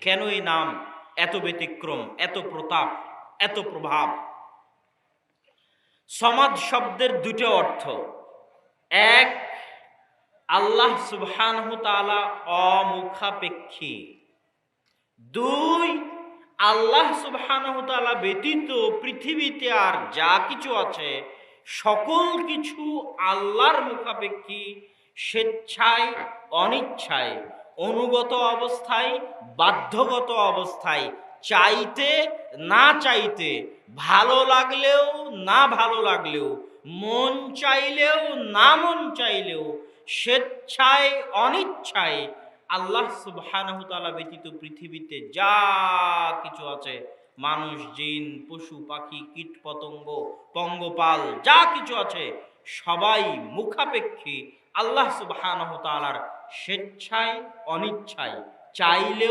কেন এই নাম? এত ব্যতিক্রম, এত প্রতাপ, এত প্রভাব। সমাজ শব্দের দুটো অর্থ। এক, আল্লাহ সুবহানহু তাআলা অমুখাপেক্ষী। দুই, আল্লাহ সুবহানহু ব্যতীত পৃথিবীতে আর যা কিছু আছে, সকল কিছু আল্লাহর মুখাপেক্ষী, স্বেচ্ছায়, অনিচ্ছায় অনুগত অবস্থায়, বাধ্যগত অবস্থায়, চাইতে না চাইতে, ভালো লাগলেও না ভালো লাগলেও, মন চাইলেও না মন চাইলেও, স্বেচ্ছায়, অনিচ্ছায় আল্লাহ সুবহানাহু তাআলা ব্যতীত পৃথিবীতে যা কিছু আছে, মানুষ, জিন, পশু, পাখি কীট পতঙ্গ পঙ্গপাল, যা কিছু আছে, সবাই মুখাপেক্ষী আল্লাহ সুবাহ তাআলার স্বেচ্ছায় অনিচ্ছায় চাইলেও